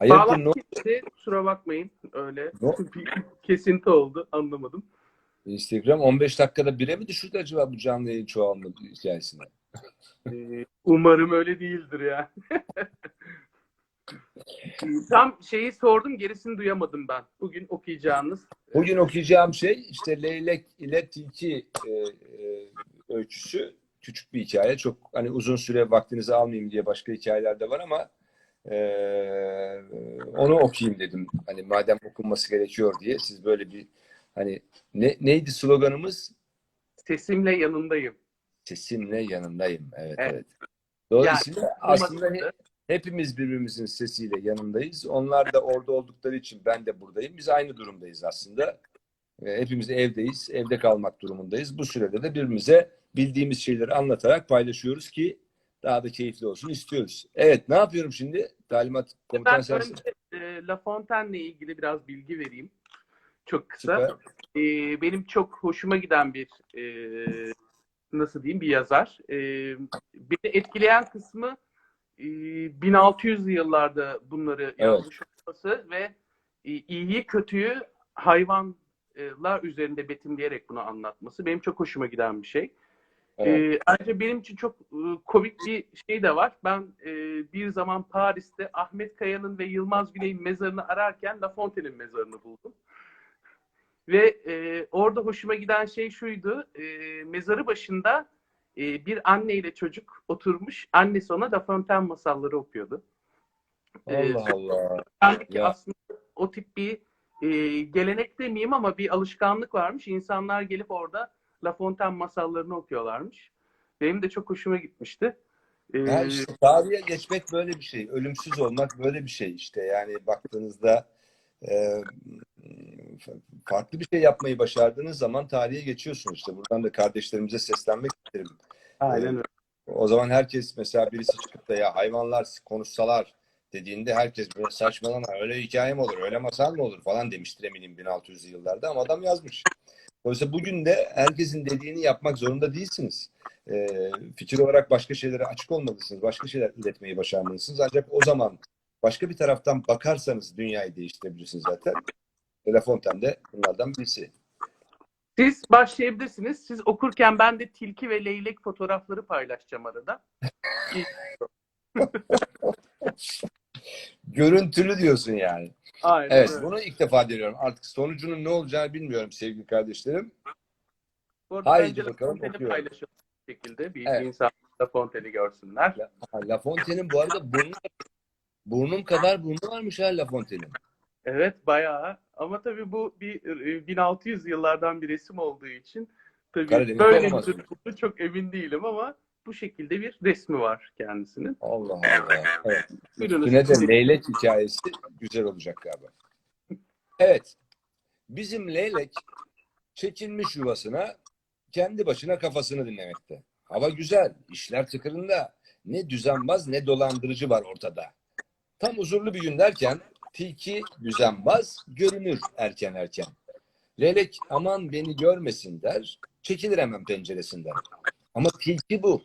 Hayırdır ne kesildi. Kusura bakmayın. Öyle kesinti oldu. Anlamadım. Instagram 15 dakikada bire mi düşürdü acaba bu canlı yayın çoğalma hikayesine? Ee, umarım öyle değildir ya. Tam şeyi sordum gerisini duyamadım ben. Bugün okuyacağınız. Bugün okuyacağım şey işte Leylek ile Tilki e, e, öyküsü. Küçük bir hikaye. Çok hani uzun süre vaktinizi almayayım diye başka hikayeler de var ama e, onu okuyayım dedim. Hani madem okunması gerekiyor diye siz böyle bir hani ne, neydi sloganımız? Sesimle yanındayım. Sesimle yanındayım. Evet Evet. evet. Dolayısıyla Yani, aslında he- hepimiz birbirimizin sesiyle yanındayız. Onlar da orada oldukları için ben de buradayım. Biz aynı durumdayız aslında. Hepimiz evdeyiz. Evde kalmak durumundayız. Bu sürede de birbirimize bildiğimiz şeyleri anlatarak paylaşıyoruz ki daha da keyifli olsun istiyoruz. Evet ne yapıyorum şimdi? Talimat komutan Ben sensin. önce e, La Fontaine'le ilgili biraz bilgi vereyim. Çok kısa. E, benim çok hoşuma giden bir e, nasıl diyeyim bir yazar. E, beni etkileyen kısmı e, 1600'lü yıllarda bunları yazmış olması ve e, iyiyi kötüyü hayvanlar üzerinde betimleyerek bunu anlatması benim çok hoşuma giden bir şey. Evet. Ee, ayrıca benim için çok e, komik bir şey de var. Ben e, bir zaman Paris'te Ahmet Kaya'nın ve Yılmaz Güney'in mezarını ararken La Fontaine'in mezarını buldum. Ve e, orada hoşuma giden şey şuydu. E, mezarı başında e, bir anne ile çocuk oturmuş. Annesi ona La Fontaine masalları okuyordu. Ee, Allah Allah. Ben de ki aslında o tip bir e, gelenek demeyeyim ama bir alışkanlık varmış. İnsanlar gelip orada La Fontaine masallarını okuyorlarmış. Benim de çok hoşuma gitmişti. Ee, Ya işte tarihe geçmek böyle bir şey. Ölümsüz olmak böyle bir şey işte. Yani baktığınızda e, farklı bir şey yapmayı başardığınız zaman tarihe geçiyorsun işte. Buradan da kardeşlerimize seslenmek isterim. aynen öyle. O zaman herkes mesela birisi çıkıp da ya hayvanlar konuşsalar dediğinde herkes böyle saçmalama öyle hikaye mi olur öyle masal mı olur falan demiştir eminim 1600'lü yıllarda ama adam yazmış. Dolayısıyla bugün de herkesin dediğini yapmak zorunda değilsiniz. Ee, fikir olarak başka şeylere açık olmalısınız. Başka şeyler üretmeyi başarmalısınız. Ancak o zaman başka bir taraftan bakarsanız dünyayı değiştirebilirsiniz zaten. La Fontaine de bunlardan birisi. Siz başlayabilirsiniz. Siz okurken ben de tilki ve leylek fotoğrafları paylaşacağım arada. Görüntülü diyorsun yani. Aynen Evet, öyle. bunu ilk defa deniyorum. Artık sonucunun ne olacağını bilmiyorum sevgili kardeşlerim. Haydi bakalım, okuyorum. şekilde. Bir Evet. insan La Fontaine'i görsünler. La Fontaine'in bu arada burnu, burnum kadar burnu varmış ha La Fontaine'in. Evet bayağı. Ama tabii bu bir e, 1600 yıllardan bir resim olduğu için tabii Karadeniz böyle bir çok emin değilim ama bu şekilde bir resmi var kendisinin. Allah Allah. Evet. Üstüne de leylek hikayesi güzel olacak galiba. Evet. Bizim leylek çekilmiş yuvasına kendi başına kafasını dinlemekte. Hava güzel, işler tıkırında. Ne düzenbaz ne dolandırıcı var ortada. Tam huzurlu bir gün derken tilki düzenbaz görünür erken erken. Leylek aman beni görmesin der, çekilir hemen penceresinden. Ama tilki bu.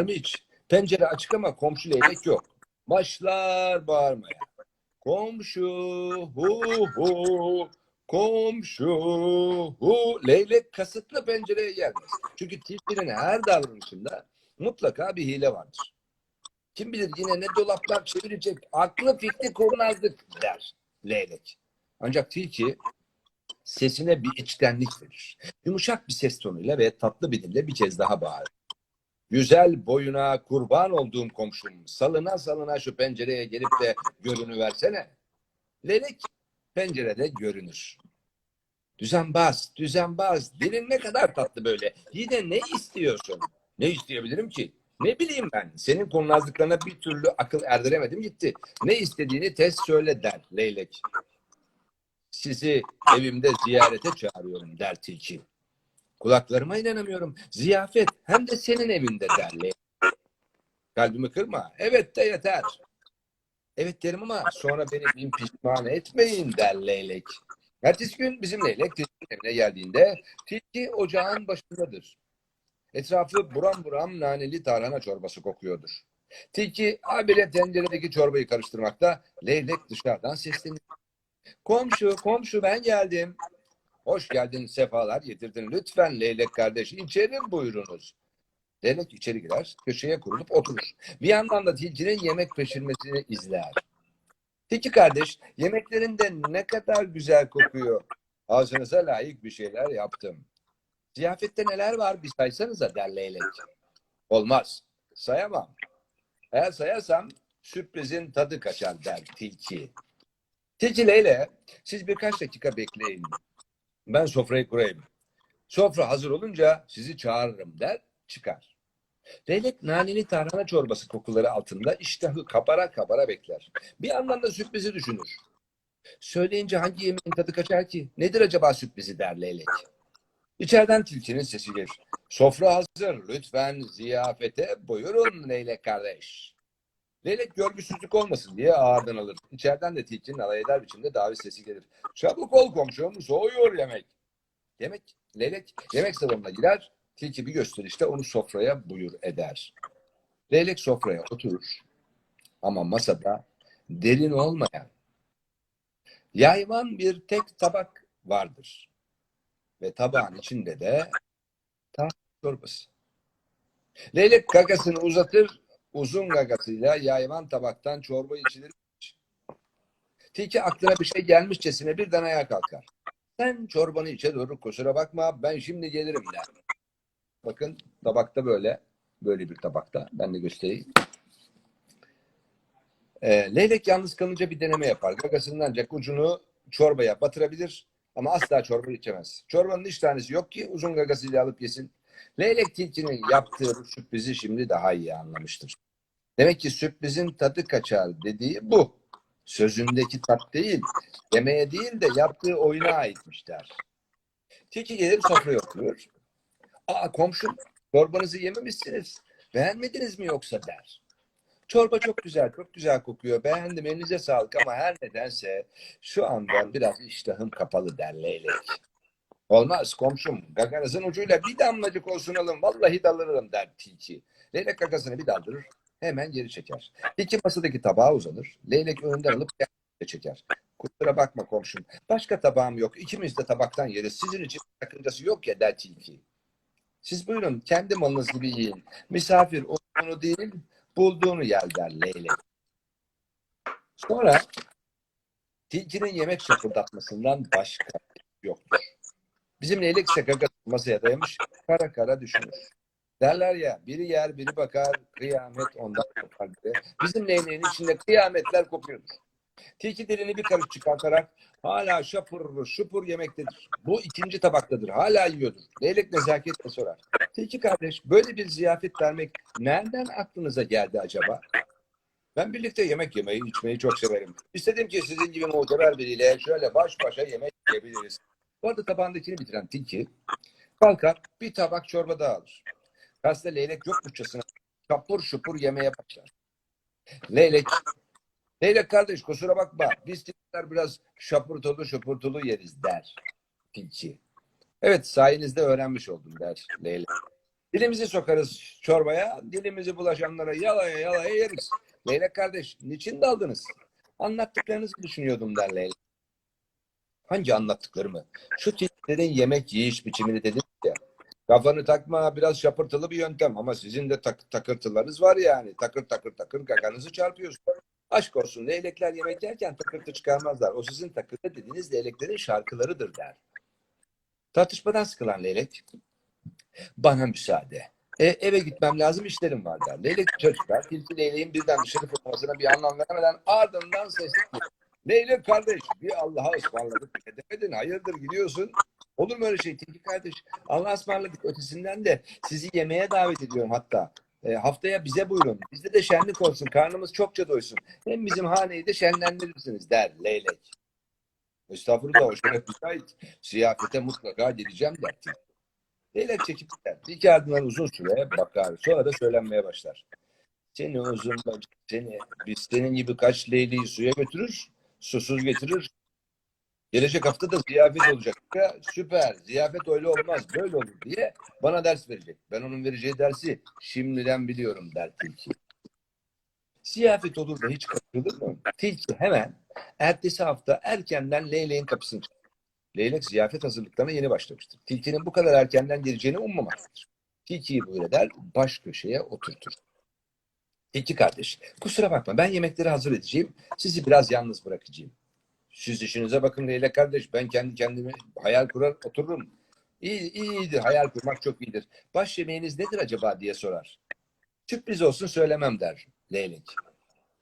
Mı hiç? Pencere açık ama komşu leylek yok. Başlar bağırmaya. Komşu hu hu komşu hu leylek kasıtlı pencereye gelmez. Çünkü tilkinin her davranışında mutlaka bir hile vardır. Kim bilir yine ne dolaplar çevirecek aklı fikri kurnazlık der leylek. Ancak tilki sesine bir içtenlik verir. Yumuşak bir ses tonuyla ve tatlı bir dille bir kez daha bağırır. Güzel boyuna kurban olduğum komşum. Salına salına şu pencereye gelip de görünü versene. Leylek pencerede görünür. Düzenbaz, düzenbaz. Dilin ne kadar tatlı böyle. Yine ne istiyorsun? Ne isteyebilirim ki? Ne bileyim ben. Senin kurnazlıklarına bir türlü akıl erdiremedim gitti. Ne istediğini tez söyle der leylek. Sizi evimde ziyarete çağırıyorum der tilki. Kulaklarıma inanamıyorum. Ziyafet hem de senin evinde der leylek. Kalbimi kırma. Evet de yeter. Evet derim ama sonra beni bin pişman etmeyin der leylek. Ertesi gün bizim leylek tilkinin evine geldiğinde tilki ocağın başındadır. Etrafı buram buram naneli tarhana çorbası kokuyordur. Tilki habire tenceredeki çorbayı karıştırmakta. Leylek dışarıdan sesleniyor. Komşu, komşu ben geldim. Hoş geldin, sefalar getirdin. Lütfen Leylek kardeş içeri buyurunuz. Leylek içeri girer, köşeye kurulup oturur. Bir yandan da tilkinin yemek pişirmesini izler. Tilki kardeş, yemeklerinde ne kadar güzel kokuyor. Ağzınıza layık bir şeyler yaptım. Ziyafette neler var bir saysanıza der Leylek. Olmaz, sayamam. Eğer sayarsam sürprizin tadı kaçar der tilki. Tilki Leyle, siz birkaç dakika bekleyin. Ben sofrayı kurayım. Sofra hazır olunca sizi çağırırım der, çıkar. Leylek naneli tarhana çorbası kokuları altında iştahı kabara kabara bekler. Bir yandan da sürprizi düşünür. Söyleyince hangi yemeğin tadı kaçar ki? Nedir acaba sürprizi der Leylek. İçeriden tilkinin sesi gelir. Sofra hazır. Lütfen ziyafete buyurun Leylek kardeş. Leylek görgüsüzlük olmasın diye ağırdan alır. İçeriden de tilkinin alay eder biçimde davet sesi gelir. Çabuk ol komşum soğuyor yemek. Yemek, leylek yemek salonuna girer. Tilki bir gösterişte onu sofraya buyur eder. Leylek sofraya oturur. Ama masada derin olmayan yayvan bir tek tabak vardır. Ve tabağın içinde de tarhana çorbası. Leylek gagasını uzatır, uzun gagasıyla yayvan tabaktan çorba içilir. Tilki aklına bir şey gelmişçesine birden ayağa kalkar. Sen çorbanı içe doğru kusura bakma ben şimdi gelirim der. Bakın tabakta böyle. Böyle bir tabakta. Ben de göstereyim. Ee, leylek yalnız kalınca bir deneme yapar. Gagasının ancak ucunu çorbaya batırabilir ama asla çorba içemez. Çorbanın hiç tanesi yok ki uzun gagasıyla alıp yesin. Leylek tilkinin yaptığı bu sürprizi şimdi daha iyi anlamıştır. Demek ki sürprizin tadı kaçar dediği bu. Sözündeki tat değil, yemeğe değil de yaptığı oyuna aitmiş der. Tilki gelir sofraya oturuyor. Aa komşum çorbanızı yememişsiniz. Beğenmediniz mi yoksa der. Çorba çok güzel, çok güzel kokuyor. Beğendim, elinize sağlık ama her nedense şu anda biraz iştahım kapalı der leylek. Olmaz komşum. Gaganızın ucuyla bir damlacık olsun alın. Vallahi dalırım der tilki. Leylek gagasını bir daldırır. Hemen geri çeker. Tilki masadaki tabağa uzanır. Leylek önünden alıp çeker. Kusura bakma komşum. Başka tabağım yok. İkimiz de tabaktan yeriz. Sizin için sakıncası yok ya der tilki. Siz buyurun kendi malınız gibi yiyin. Misafir onu değil bulduğunu yer der leylek. Sonra tilkinin yemek şapırdatmasından başka yoktur. Bizim leylek ise masaya dayamış kara kara düşünür. Derler ya biri yer biri bakar kıyamet ondan kopar diye. Bizim leyleğin içinde kıyametler kopuyordur. Tilki dilini bir karış çıkartarak hala şapur şupur yemektedir. Bu ikinci tabaktadır. Hala yiyordur. Leylek nezaketle sorar. Tilki kardeş böyle bir ziyafet vermek nereden aklınıza geldi acaba? Ben birlikte yemek yemeyi, içmeyi çok severim. İstedim ki sizin gibi muhteber biriyle şöyle baş başa yemek yiyebiliriz. Bu arada tabağındakini bitiren tilki kalkar bir tabak çorba daha alır. Gazete leylek yokmuşçasına şapur şupur yemeye başlar. Leylek Leylek kardeş kusura bakma. Biz tilkiler biraz şapurtulu şapurtulu yeriz der tilki. Evet sayenizde öğrenmiş oldum der Leylek. Dilimizi sokarız çorbaya, dilimizi bulaşanlara yalaya yalaya yeriz. Leylek kardeş niçin daldınız? Anlattıklarınızı düşünüyordum der Leylek. Hangi anlattıklarımı? Şu tilkilerin yemek yiyiş biçimini dedim ya. Kafanı takma biraz şapırtılı bir yöntem ama sizin de tak takırtılarınız var yani. Takır takır takır gaganızı çarpıyorsunuz. Aşk olsun leylekler yemek yerken takırtı çıkarmazlar. O sizin takırtı dediğiniz leyleklerin şarkılarıdır der. Tartışmadan sıkılan leylek bana müsaade. E, eve gitmem lazım işlerim var der. Leylek çocuklar tilki leyleğin birden dışarı fırlamasına bir anlam veremeden ardından sesli. Leylek kardeş bir Allah'a ısmarladık. Ne demedin hayırdır gidiyorsun. Olur mu öyle şey tilki kardeş? Allah'a ısmarladık ötesinden de sizi yemeğe davet ediyorum hatta. E, haftaya bize buyurun. Bizde de şenlik olsun. Karnımız çokça doysun. Hem bizim haneyi de şenlendirirsiniz der leylek. Estağfurullah o şeref müsait. Ziyafete mutlaka geleceğim der. tilki. Leylek çekip gider. İki ardından uzun süre bakar. Sonra da söylenmeye başlar. Seni uzun seni. Biz senin gibi kaç leyleği suya götürür, susuz getirir. Gelecek hafta da ziyafet olacak. Ya, süper. Ziyafet öyle olmaz. Böyle olur diye bana ders verecek. Ben onun vereceği dersi şimdiden biliyorum der tilki. Ziyafet olur da hiç kaçırılır mı? Tilki hemen ertesi hafta erkenden leyleğin kapısını çalar. Leylek ziyafet hazırlıklarına yeni başlamıştır. Tilkinin bu kadar erkenden geleceğini ummamaktadır. Tilkiyi böyle der, baş köşeye oturtur. Tilki kardeş, kusura bakma ben yemekleri hazır edeceğim, sizi biraz yalnız bırakacağım. Siz işinize bakın Leylek kardeş, ben kendi kendime hayal kurar otururum. İyi, iyidir, hayal kurmak çok iyidir. Baş yemeğiniz nedir acaba diye sorar. Sürpriz olsun söylemem der Leylek.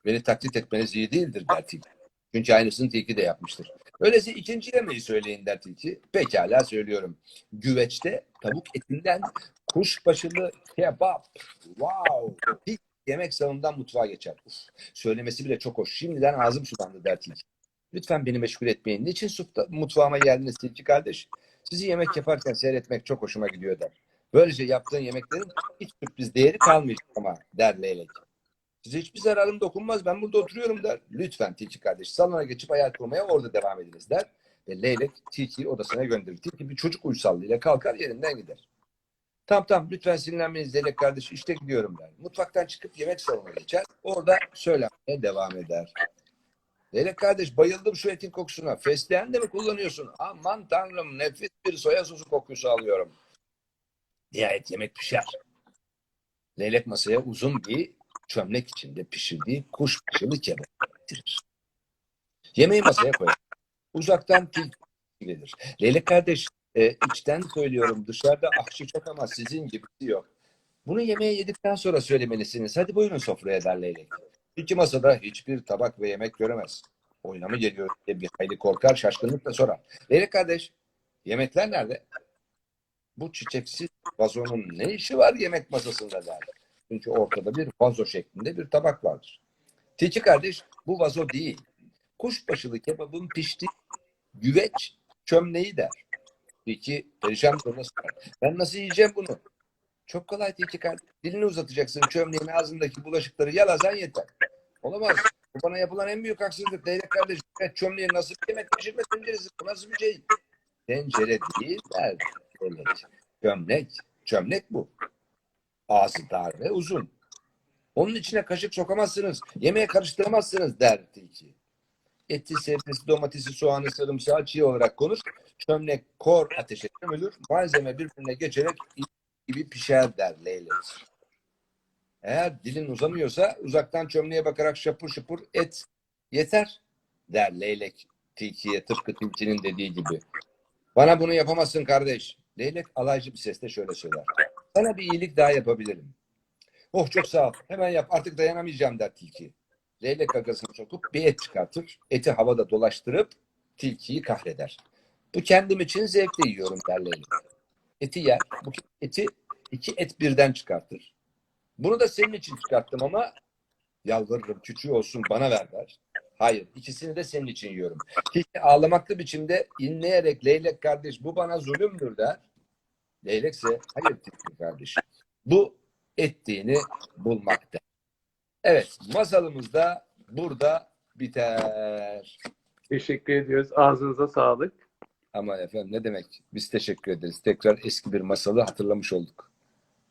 Beni taklit etmeniz iyi değildir der Tilki. Çünkü aynısını Tilki de yapmıştır. Öyleyse ikinci yemeği söyleyin der Tilki. Pekala söylüyorum. Güveçte tavuk etinden kuşbaşılı kebap. Wow! Tilki yemek salonundan mutfağa geçer. Uf, söylemesi bile çok hoş. Şimdiden ağzım sulandı der Tilki. Lütfen beni meşgul etmeyin. Niçin sufta- mutfağıma geldiniz Tilki kardeş? Sizi yemek yaparken seyretmek çok hoşuma gidiyor der. Böylece yaptığın yemeklerin hiç sürpriz değeri kalmayacak ama der Leylek. Size hiçbir zararım dokunmaz. Ben burada oturuyorum der. Lütfen Tilki kardeş salona geçip hayal kurmaya orada devam ediniz der. Ve Leylek Tilki'yi odasına gönderir. Tilki bir çocuk uysallığıyla kalkar yerinden gider. Tamam tamam lütfen sinirlenmeyiz Leylek kardeş işte gidiyorum der. Mutfaktan çıkıp yemek salonuna geçer. Orada söylenmeye devam eder. Leylek kardeş bayıldım şu etin kokusuna. Fesleğen de mi kullanıyorsun? Aman tanrım nefis bir soya sosu kokusu alıyorum. Nihayet yemek pişer. Leylek masaya uzun bir çömlek içinde pişirdiği kuşbaşılı kebap getirir. Yemeği masaya koyar. Uzaktan tilki gelir. Leylek kardeş e, içten söylüyorum dışarıda ahçı çok ama sizin gibisi yok. Bunu yemeği yedikten sonra söylemelisiniz. Hadi buyurun sofraya der Leylek. İki masada hiçbir tabak ve yemek göremez. Oyuna mı geliyor diye bir hayli korkar şaşkınlıkla sorar. Leylek kardeş yemekler nerede? Bu çiçeksiz vazonun ne işi var yemek masasında der. Çünkü ortada bir vazo şeklinde bir tabak vardır. Tilki kardeş bu vazo değil. Kuşbaşılı kebabın piştiği güveç çömleği der. Tilki perişan duruma sorar. Ben nasıl yiyeceğim bunu? Çok kolay Tilki kardeş. Dilini uzatacaksın çömleğin ağzındaki bulaşıkları yalasan yeter. Olamaz. Bu bana yapılan en büyük haksızlık. Leylek kardeş evet, çömleğin nasıl bir yemek pişirme tenceresi? Bu nasıl bir şey? Tencere değil der. Çömlek. Çömlek bu. Ağzı dar ve uzun. Onun içine kaşık sokamazsınız. Yemeğe karıştıramazsınız der tilki. Eti, sebzesi, domatesi, soğanı, sarımsağı çiğ olarak konur. Çömlek kor ateşe gömülür. Malzeme birbirine geçerek gibi pişer der leylek. Eğer dilin uzamıyorsa uzaktan çömleğe bakarak şapur şapur et yeter der leylek tilkiye tıpkı tilkinin dediği gibi. Bana bunu yapamazsın kardeş. Leylek alaycı bir sesle şöyle söyler. Sana bir iyilik daha yapabilirim. Oh çok sağ ol. Hemen yap. Artık dayanamayacağım der tilki. Leylek gagasını sokup bir et çıkartır. Eti havada dolaştırıp tilkiyi kahreder. Bu kendim için zevkle yiyorum der leylek. Eti yer. Bu eti iki et birden çıkartır. Bunu da senin için çıkarttım ama yalvarırım küçüğü olsun bana ver der. Hayır ikisini de senin için yiyorum. Tilki ağlamaklı biçimde inleyerek leylek kardeş bu bana zulümdür der. Leylekse hayır tilki kardeş. Bu ettiğini bulmakta. Evet masalımız da burada biter. Teşekkür ediyoruz. Ağzınıza sağlık. Ama efendim ne demek? Biz teşekkür ederiz. Tekrar eski bir masalı hatırlamış olduk.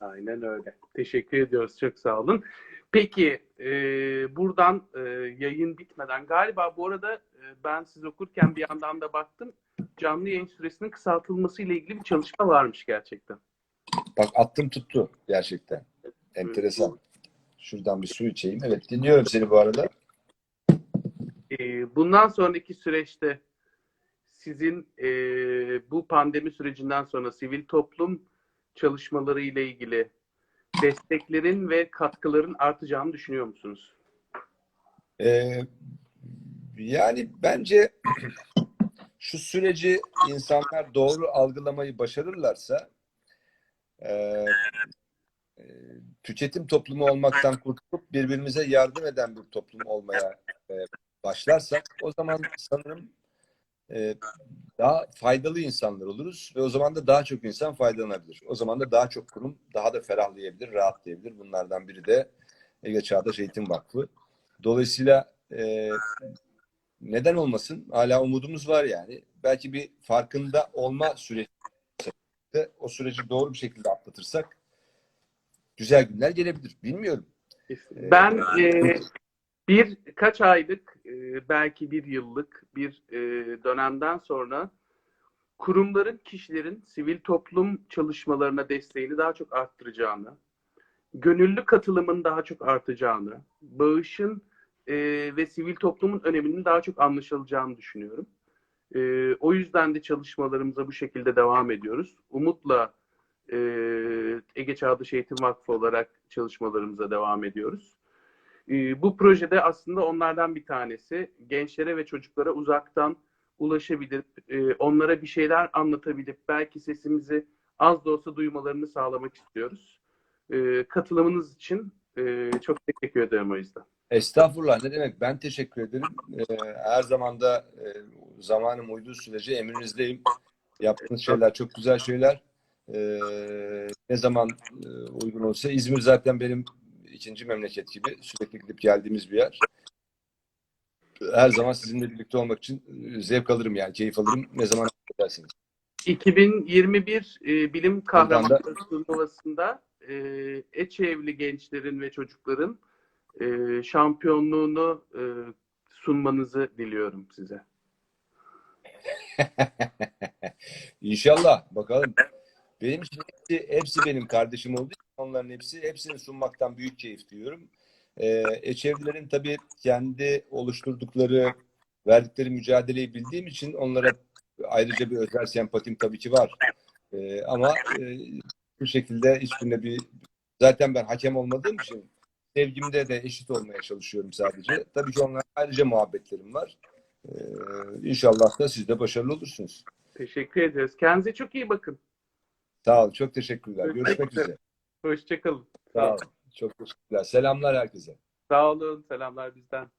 Aynen öyle. Teşekkür ediyoruz. Çok sağ olun. Peki e, buradan e, yayın bitmeden galiba bu arada e, ben siz okurken bir yandan da baktım canlı yayın süresinin kısaltılması ile ilgili bir çalışma varmış gerçekten. Bak attım tuttu gerçekten. Enteresan. Şuradan bir su içeyim. Evet dinliyorum seni bu arada. E, bundan sonraki süreçte sizin e, bu pandemi sürecinden sonra sivil toplum çalışmaları ile ilgili desteklerin ve katkıların artacağını düşünüyor musunuz? Ee, yani bence şu süreci insanlar doğru algılamayı başarırlarsa e, e, tüketim toplumu olmaktan kurtulup birbirimize yardım eden bir toplum olmaya e, başlarsak o zaman sanırım e, daha faydalı insanlar oluruz ve o zaman da daha çok insan faydalanabilir. O zaman da daha çok kurum daha da ferahlayabilir, rahatlayabilir. Bunlardan biri de Ege Çağdaş Eğitim Vakfı. Dolayısıyla e, neden olmasın? Hala umudumuz var yani. Belki bir farkında olma süreci o süreci doğru bir şekilde atlatırsak güzel günler gelebilir. Bilmiyorum. Ben e, birkaç aylık, e, belki bir yıllık bir e, dönemden sonra kurumların, kişilerin sivil toplum çalışmalarına desteğini daha çok arttıracağını, gönüllü katılımın daha çok artacağını, bağışın e, ve sivil toplumun öneminin daha çok anlaşılacağını düşünüyorum. E, o yüzden de çalışmalarımıza bu şekilde devam ediyoruz. Umutla Ege Çağdaş Eğitim Vakfı olarak çalışmalarımıza devam ediyoruz. E, bu projede aslında onlardan bir tanesi. Gençlere ve çocuklara uzaktan ulaşabilip, e, onlara bir şeyler anlatabilip, belki sesimizi az da olsa duymalarını sağlamak istiyoruz. E, katılımınız için e, çok teşekkür ederim o yüzden. Estağfurullah ne demek ben teşekkür ederim. Ee, her zaman da e, zamanım uyduğu sürece emrinizdeyim. Yaptığınız şeyler çok güzel şeyler. Ee, ne zaman e, uygun olsa İzmir zaten benim ikinci memleket gibi sürekli gidip geldiğimiz bir yer. Her zaman sizinle birlikte olmak için e, zevk alırım yani keyif alırım ne zaman edersiniz. 2021 e, Bilim Kahramanları turnuvasında e, Eçevli gençlerin ve çocukların e, şampiyonluğunu e, sunmanızı diliyorum size. İnşallah bakalım. Benim için hepsi, hepsi benim kardeşim olduğu için onların hepsi hepsini sunmaktan büyük keyif duyuyorum. Ee, Eçevlilerin tabii kendi oluşturdukları, verdikleri mücadeleyi bildiğim için onlara ayrıca bir özel sempatim tabii ki var. Ee, ama e, bu şekilde hiçbirine bir zaten ben hakem olmadığım için sevgimde de eşit olmaya çalışıyorum sadece. Tabii ki onlara ayrıca muhabbetlerim var. Ee, inşallah da siz de başarılı olursunuz. Teşekkür ederiz. Kendinize çok iyi bakın. Sağ olun. Çok teşekkürler. Görüşmek üzere. Hoşçakalın. Sağ olun. Çok teşekkürler. Selamlar herkese. Sağ olun. Selamlar bizden.